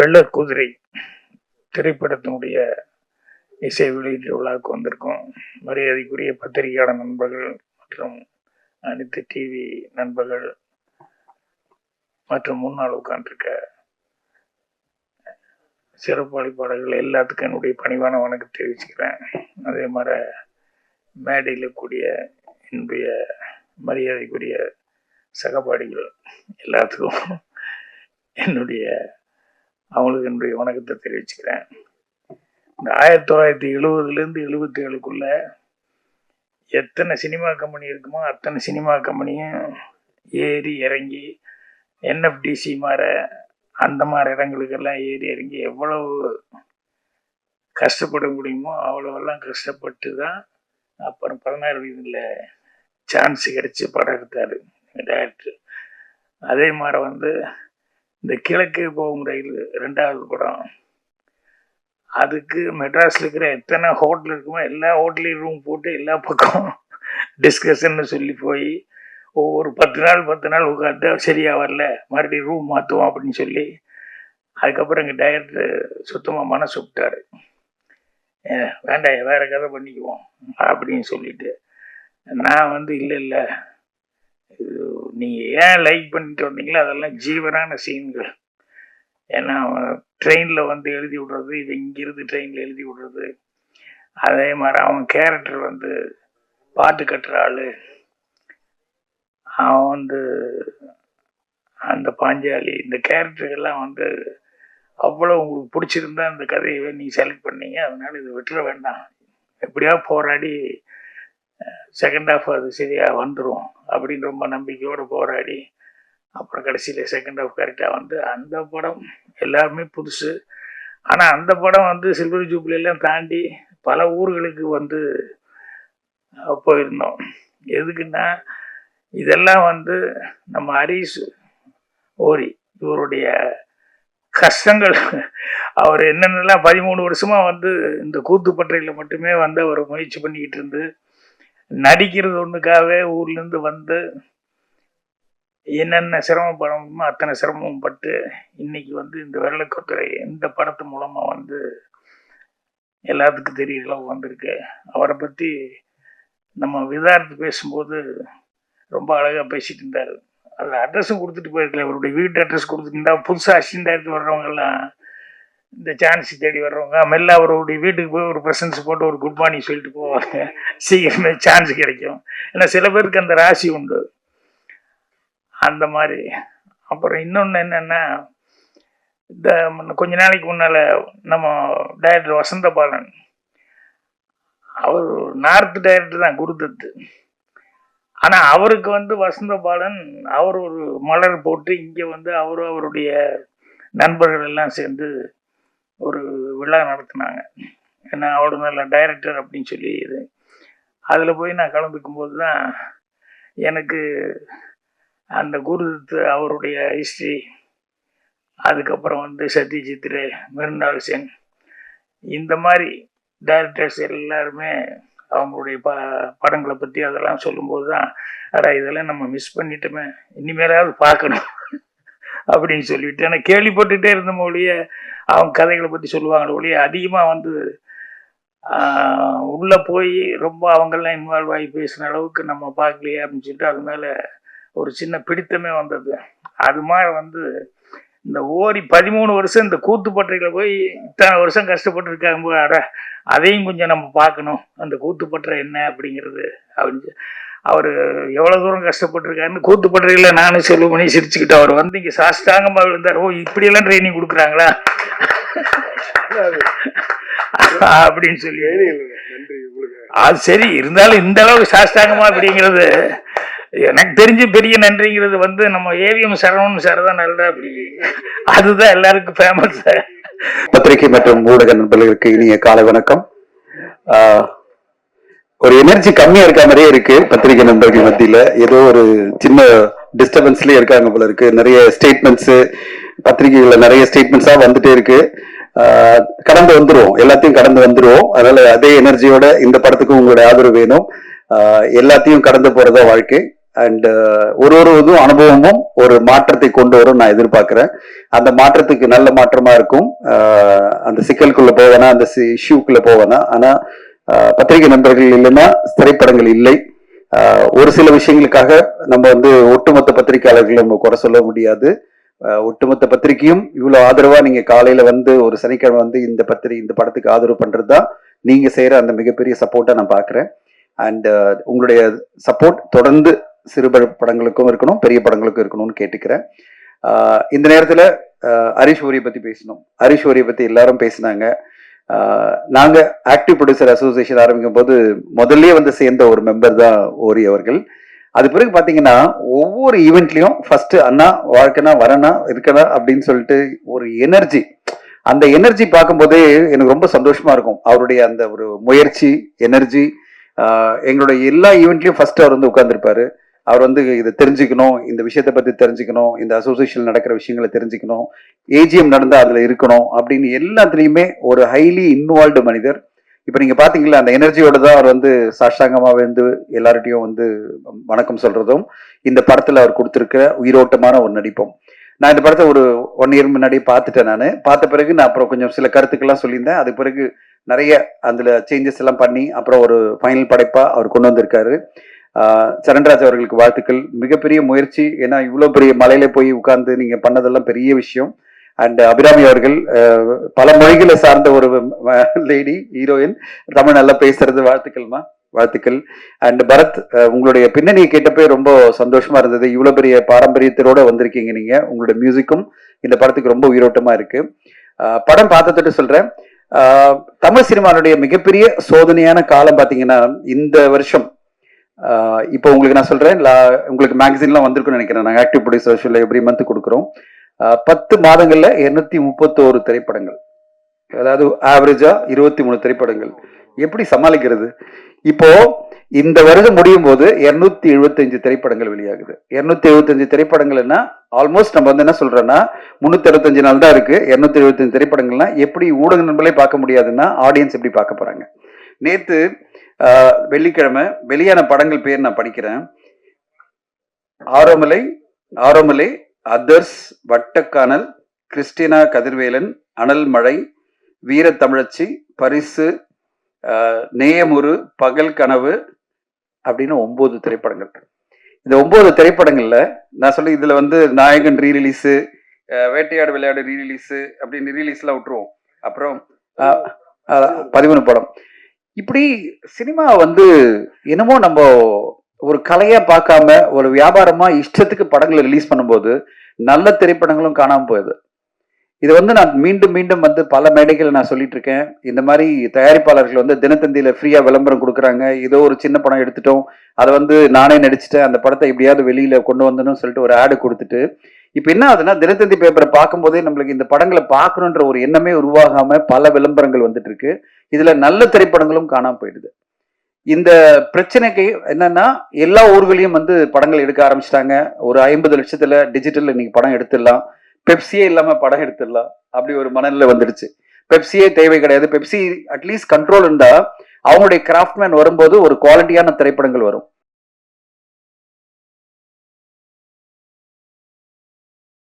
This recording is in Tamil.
வெள்ளக்குதிரை திரைப்படத்தினுடைய இசை வெளியீட்டு விழாவுக்கு வந்திருக்கோம். மரியாதைக்குரிய பத்திரிகையாளர் நண்பர்கள் மற்றும் அனைத்து டிவி நண்பர்கள் மற்றும் முன்னால் உட்காந்துருக்க சிறப்பு அளிப்பாளர்கள் எல்லாத்துக்கும் என்னுடைய பணிவான வணக்கம் தெரிவிச்சுக்கிறேன். அதே மாதிரி மேடையில் கூடிய என்னுடைய மரியாதைக்குரிய சகபாடிகள் எல்லாத்துக்கும் என்னுடைய அவங்களுக்கு என்னுடைய வணக்கத்தை தெரிவிச்சுக்கிறேன். இந்த ஆயிரத்தி தொள்ளாயிரத்தி எழுபதுலேருந்து எழுபத்தி ஏழுக்குள்ள எத்தனை சினிமா கம்பெனி இருக்குமோ அத்தனை சினிமா கம்பெனியும் ஏறி இறங்கி என்எஃப்டிசி மாற அந்த மாதிரி இடங்களுக்கெல்லாம் ஏறி இறங்கி எவ்வளவு கஷ்டப்பட முடியுமோ அவ்வளோவெல்லாம் கஷ்டப்பட்டு தான் அப்புறம் பதினாறு வயதில் சான்ஸ் கிடைச்சி படம் எடுத்தார் டேரக்டர் அதே மாதிரி வந்து இந்த கிழக்கு போகும் ரயில் ரெண்டாவது படம். அதுக்கு மெட்ராஸில் இருக்கிற எத்தனை ஹோட்டல் இருக்குமோ எல்லா ஹோட்டலையும் ரூம் போட்டு எல்லா பக்கம் டிஸ்கஷன்னு சொல்லி போய் ஒவ்வொரு பத்து நாள் பத்து நாள் உட்காந்து சரியாக வரல மறுபடியும் ரூம் மாற்றுவோம் அப்படின்னு சொல்லி அதுக்கப்புறம் எங்கள் டைரக்டர் சுத்தமாக மனசு விட்டாரு. "ஏ, வேண்டாம் வேறு கதை பண்ணிக்குவோம் அப்படின்னு சொல்லிட்டு. நான் வந்து இல்லை இல்லை நீங்கள் ஏன் லைக் பண்ணிட்டு வந்தீங்களோ அதெல்லாம் ஜீவனான சீன்கள். ஏன்னா ட்ரெயினில் வந்து எழுதி விடுறது இது இங்கிருந்து ட்ரெயினில் எழுதி விடுறது. அதே மாதிரி அவன் கேரக்டர் வந்து பாட்டு கட்டுற ஆள். அவன் வந்து அந்த பாஞ்சாலி. இந்த கேரக்டர்கள்லாம் வந்து அவ்வளோ உங்களுக்கு பிடிச்சிருந்தா அந்த கதையை நீ செலக்ட் பண்ணீங்க. அதனால இதை விட்டுற வேண்டாம். எப்படியா போராடி செகண்ட் ஹாஃப் அது சரியாக வந்துடும் அப்படின்னு ரொம்ப நம்பிக்கையோடு போராடி அப்புறம் கடைசியில் செகண்ட் ஆஃப் கரெக்டாக வந்து அந்த படம் எல்லாருமே புதுசு. ஆனால் அந்த படம் வந்து சில்வர் ஜூப்ளிலாம் தாண்டி பல ஊர்களுக்கு வந்து போயிருந்தோம். எதுக்குன்னா இதெல்லாம் வந்து நம்ம ஹரிஷ் ஓரி இவருடைய கஷ்டங்கள். அவர் என்னென்னலாம் பதிமூணு வருஷமாக வந்து இந்த கூத்துப்பற்றையில் மட்டுமே வந்து அவர் முயற்சி பண்ணிக்கிட்டு இருந்து நடிக்கிறது ஒன்றுக்காகவே ஊர்லேருந்து வந்து என்னென்ன சிரமப்படணுமோ அத்தனை சிரமமும் பட்டு இன்னைக்கு வந்து இந்த விரலக்கொத்துறை இந்த படத்து மூலமாக வந்து எல்லாத்துக்கும் தெரிய அளவு வந்திருக்கு. அவரை பற்றி நம்ம விதார்த்து பேசும்போது ரொம்ப அழகாக பேசிட்டு இருந்தார். அதில் அட்ரஸும் கொடுத்துட்டு போயிருக்கல அவருடைய வீட்டு அட்ரஸ் கொடுத்துட்டு இருந்தால் புதுசாக அசிஸ்டன்ட் வர்றவங்கெல்லாம். இந்த சான்ஸ் தேடி வர்றவங்க மெல்ல அவருடைய வீட்டுக்கு போய் ஒரு ப்ரெசன்ஸ் போட்டு ஒரு குட் மார்னிங் சொல்லிட்டு போவாங்க. சீக்கிரமே சான்ஸ் கிடைக்கும். ஏன்னா சில பேருக்கு அந்த ராசி உண்டு. அந்த மாதிரி. அப்புறம் இன்னொன்று என்னென்னா இந்த முன்ன- கொஞ்ச நாளைக்கு முன்னால் நம்ம டைரக்டர் வசந்த பாலன் அவர் நார்த் டைரக்டர் தான் குருதத்து. ஆனால் அவருக்கு வந்து வசந்த பாலன் அவர் ஒரு மலர் போட்டு இங்கே வந்து அவரும் அவருடைய நண்பர்கள் எல்லாம் சேர்ந்து ஒரு விழா நடத்தினாங்க. ஏன்னா அவ்வளோ நல்ல டைரக்டர் அப்படின்னு சொல்லி இது. அதில் போய் நான் கலந்துக்கும் போது தான் எனக்கு அந்த குருதத்து அவருடைய ஹிஸ்ட்ரி அதுக்கப்புறம் வந்து சத்யஜித் ரே மிருண்டால் சென் இந்த மாதிரி டைரக்டர்ஸ் எல்லாருமே அவங்களுடைய ப படங்களை பற்றி அதெல்லாம் சொல்லும்போது தான் அடா இதெல்லாம் நம்ம மிஸ் பண்ணிட்டோமே இனிமேலாவது பார்க்கணும். அப்படின்னு சொல்லிட்டு ஏன்னா கேள்விப்பட்டுகிட்டே இருந்த மொழிய. அவங்க கதைகளை பற்றி சொல்லுவாங்க ஒழிய அதிகமாக வந்து உள்ளே போய் ரொம்ப அவங்கெல்லாம் இன்வால்வ் ஆகி பேசின அளவுக்கு நம்ம பார்க்கலையே அப்படின்னு சொல்லிட்டு அது மேலே ஒரு சின்ன பிடித்தமே வந்தது. அது மாதிரி வந்து இந்த ஓரி பதிமூணு வருஷம் இந்த கூத்துப்பட்டறையில் போய் இத்தனை வருஷம் கஷ்டப்பட்டு இருக்காங்க அட அதையும் கொஞ்சம் நம்ம பார்க்கணும். அந்த கூத்துப்பற்றை என்ன அப்படிங்கிறது அப்படின்னு அவர் எவ்வளோ தூரம் கஷ்டப்பட்டிருக்காருன்னு கூத்துப்பட்றையில் நானும் செல்வமணி சிரிச்சுக்கிட்டு அவர் வந்து இங்கே சாஷ்டாங்கமாக விழுந்தார். ஓ இப்படியெல்லாம் ட்ரைனிங் கொடுக்குறாங்களா? அப்படின்னு சொல்லி. அது சரி இருந்தாலும் இந்த அளவுக்கு சாஷ்டாங்கமா அப்படிங்கிறது எனக்கு தெரிஞ்ச பெரிய நன்றிங்கிறது வந்து நம்ம ஏவிஎம் சரவணன் சார் தான் நல்லா அப்படி. அதுதான் எல்லாருக்கும் ஃபேமஸ் பத்திரிகை மற்றும் ஊடக நண்பர்களுக்கு இனிய காலை வணக்கம். ஆஹ், ஒரு எனர்ஜி கம்மியா இருக்க மாதிரியே இருக்கு பத்திரிகை நண்பர்கள் மத்தியில. ஏதோ ஒரு சின்ன டிஸ்டர்பன்ஸ்லயே இருக்காங்க போல இருக்கு. நிறைய ஸ்டேட்மெண்ட்ஸ் பத்திரிகைகள்ல நிறைய ஸ்டேட்மெண்ட்ஸா வந்துட்டே இருக்கு. கடந்து வந்துருவோம். எல்லாத்தையும் கடந்து வந்துருவோம். அதனால அதே எனர்ஜியோட இந்த படத்துக்கும் உங்களுடைய ஆதரவு வேணும். எல்லாத்தையும் கடந்து போறதா வாழ்க்கை. அண்ட் ஒரு ஒரு இதுவும் அனுபவமும் ஒரு மாற்றத்தை கொண்டு வரும் நான் எதிர்பார்க்கிறேன். அந்த மாற்றத்துக்கு நல்ல மாற்றமா இருக்கும். அந்த சிக்கலுக்குள்ள போவேனா அந்த இஷ்யூக்குள்ள போவேனா. ஆனா பத்திரிகை நண்பர்கள் இல்லைன்னா திரைப்படங்கள் இல்லை. ஒரு சில விஷயங்களுக்காக நம்ம வந்து ஒட்டுமொத்த பத்திரிகையாளர்களை நம்ம குறை சொல்ல முடியாது. ஒட்டுமொத்த பத்திரிகையும் இவ்வளோ ஆதரவா நீங்க காலையில வந்து ஒரு சனிக்கிழமை வந்து இந்த பத்திரிகை இந்த படத்துக்கு ஆதரவு பண்றதுதான் நீங்க செய்யற அந்த மிகப்பெரிய சப்போர்ட்டை நான் பாக்குறேன். அண்ட் உங்களுடைய சப்போர்ட் தொடர்ந்து சிறு படங்களுக்கும் இருக்கணும் பெரிய படங்களுக்கும் இருக்கணும்னு கேட்டுக்கிறேன். இந்த நேரத்துல ஹரிஷ் ஓரியை பத்தி பேசணும். ஹரிஷ் ஓரியை பத்தி எல்லாரும் பேசினாங்க. நாங்க ஆக்டிவ் ப்ரொடியூசர் அசோசியேஷன் ஆரம்பிக்கும் போது முதல்ல வந்து சேர்ந்த ஒரு மெம்பர் தான் ஓரி அவர்கள். அது பிறகு பாத்தீங்கன்னா ஒவ்வொரு ஈவெண்ட்லயும் ஃபர்ஸ்ட் அண்ணா வாழ்க்கைனா வரனா இருக்கனா அப்படின்னு சொல்லிட்டு ஒரு எனர்ஜி அந்த எனர்ஜி பார்க்கும்போதே எனக்கு ரொம்ப சந்தோஷமா இருக்கும். அவருடைய அந்த ஒரு முயற்சி எனர்ஜி எங்களுடைய எல்லா ஈவெண்ட்லயும் ஃபர்ஸ்ட் அவர் வந்து உட்கார்ந்துருப்பாரு. அவர் வந்து இதை தெரிஞ்சுக்கணும் இந்த விஷயத்தை பற்றி தெரிஞ்சுக்கணும் இந்த அசோசியேஷன் நடக்கிற விஷயங்களை தெரிஞ்சுக்கணும் ஏஜிஎம் நடந்தால் அதில் இருக்கணும் அப்படின்னு எல்லாத்துலேயுமே ஒரு ஹைலி இன்வால்வ்டு மனிதர். இப்போ நீங்கள் பார்த்தீங்களா அந்த எனர்ஜியோட தான் அவர் வந்து சாஷ்டாங்கமாக வந்து எல்லார்ட்டையும் வந்து வணக்கம் சொல்கிறதும் இந்த படத்தில் அவர் கொடுத்துருக்கிற உயிரோட்டமான ஒரு நடிப்பும். நான் இந்த படத்தை ஒரு ஒன் இயர் முன்னாடி பார்த்துட்டேன் நான். பார்த்த பிறகு நான் அப்புறம் கொஞ்சம் சில கருத்துக்கள்லாம் சொல்லியிருந்தேன். அது பிறகு நிறைய அதில் சேஞ்சஸ் எல்லாம் பண்ணி அப்புறம் ஒரு ஃபைனல் படைப்பாக அவர் கொண்டு வந்திருக்காரு. சரண்ராஜ் அவர்களுக்கு வாழ்த்துக்கள். மிகப்பெரிய முயற்சி. ஏன்னா இவ்வளோ பெரிய மலையில போய் உட்கார்ந்து நீங்க பண்ணதெல்லாம் பெரிய விஷயம். அண்ட் அபிராமி அவர்கள் பல மொழிகளை சார்ந்த ஒரு லேடி ஹீரோயின் தமிழ் நல்லா பேசுறது. வாழ்த்துக்கள்மா. வாழ்த்துக்கள். அண்ட் பரத் உங்களுடைய பின்னணியை கேட்டப்பே ரொம்ப சந்தோஷமா இருந்தது. இவ்வளோ பெரிய பாரம்பரியத்தோட வந்திருக்கீங்க நீங்க. உங்களுடைய மியூசிக்கும் இந்த படத்துக்கு ரொம்ப உயிரோட்டமா இருக்கு. படம் பார்த்துட்டு சொல்றேன். தமிழ் சினிமாவுடைய மிகப்பெரிய சோதனையான காலம் பார்த்தீங்கன்னா இந்த வருஷம் இப்போ உங்களுக்கு நான் சொல்கிறேன் லா- உங்களுக்கு மேகசின்லாம் வந்திருக்குன்னு நினைக்கிறேன். நாங்கள் ஆக்டிவ் ப்ரொடியூசர்ஸ்ல எவ்ரி மந்த் கொடுக்குறோம். பத்து மாதங்களில் இருநூத்தி முப்பத்தோரு திரைப்படங்கள். அதாவது ஆவரேஜாக இருபத்தி மூணு திரைப்படங்கள். எப்படி சமாளிக்கிறது? இப்போ இந்த வருடம் முடியும் போது இருநூத்தி எழுபத்தஞ்சு திரைப்படங்கள் வெளியாகுது. இருநூத்தி எழுபத்தஞ்சு திரைப்படங்கள்னா ஆல்மோஸ்ட் நம்ம வந்து என்ன சொல்றோம்னா முன்னூத்தி அறுபத்தஞ்சு நாள் தான் இருக்கு. இருநூத்தி எழுபத்தஞ்சு திரைப்படங்கள்னா எப்படி ஊடக நண்பர்களே பார்க்க முடியாதுன்னா ஆடியன்ஸ் எப்படி பார்க்க போறாங்க? நேத்து வெள்ளிக்கிழமை வெளியான படங்கள் பேர் நான் படிக்கிறேன். ஆரோமலை ஆரோமலை அதர்ஸ் வட்டக்கானல் கிறிஸ்டினா கதிர்வேலன் அனல் மழை வீர தமிழச்சி பரிசு நேயமுறு பகல் கனவு அப்படின்னு ஒன்பது திரைப்படங்கள். இந்த ஒன்பது திரைப்படங்கள்ல நான் சொல்லி இதுல வந்து நாயகன் ரீ ரிலீஸு வேட்டையாடு விளையாடு ரீ ரிலீஸு அப்படின்னு ரிலீஸ்லாம் விட்டுருவோம். அப்புறம் பதிமூணு படம். இப்படி சினிமா வந்து என்னமோ நம்ம ஒரு கலையா பார்க்காம ஒரு வியாபாரமா இஷ்டத்துக்கு படங்களை ரிலீஸ் பண்ணும்போது நல்ல திரைப்படங்களும் காணாமல் போயிடுது இது வந்து நான் மீண்டும் மீண்டும் வந்து பல மேடைகள் நான் சொல்லிட்டு இருக்கேன். இந்த மாதிரி தயாரிப்பாளர்கள் வந்து தினத்தந்தியில ஃப்ரீயா விளம்பரம் கொடுக்குறாங்க. ஏதோ ஒரு சின்ன படம் எடுத்துட்டோம். அதை வந்து நானே நடிச்சுட்டேன். அந்த படத்தை எப்படியாவது வெளியில கொண்டு வந்தணும்னு சொல்லிட்டு ஒரு ஆடு கொடுத்துட்டு இப்ப என்ன ஆகுதுன்னா தினத்தந்தி பேப்பரை பார்க்கும்போதே நம்மளுக்கு இந்த படங்களை பார்க்கணுன்ற ஒரு எண்ணமே உருவாகாம பல விளம்பரங்கள் வந்துட்டு இருக்கு இதுல நல்ல திரைப்படங்களும் காணாம போயிடுது. இந்த பிரச்சனைக்கு என்னன்னா எல்லா ஊர்களையும் வந்து படங்கள் எடுக்க ஆரம்பிச்சிட்டாங்க. ஒரு ஐம்பது லட்சத்துல டிஜிட்டல் இன்னைக்கு படம் எடுத்துடலாம். பெப்சியே இல்லாம படம் எடுத்துடலாம். அப்படி ஒரு மனநிலை வந்துடுச்சு. பெப்சியே தேவை கிடையாது. பெப்சி அட்லீஸ்ட் கண்ட்ரோல் இருந்தா அவங்களுடைய கிராஃப்ட்மேன் வரும்போது ஒரு குவாலிட்டியான திரைப்படங்கள் வரும்.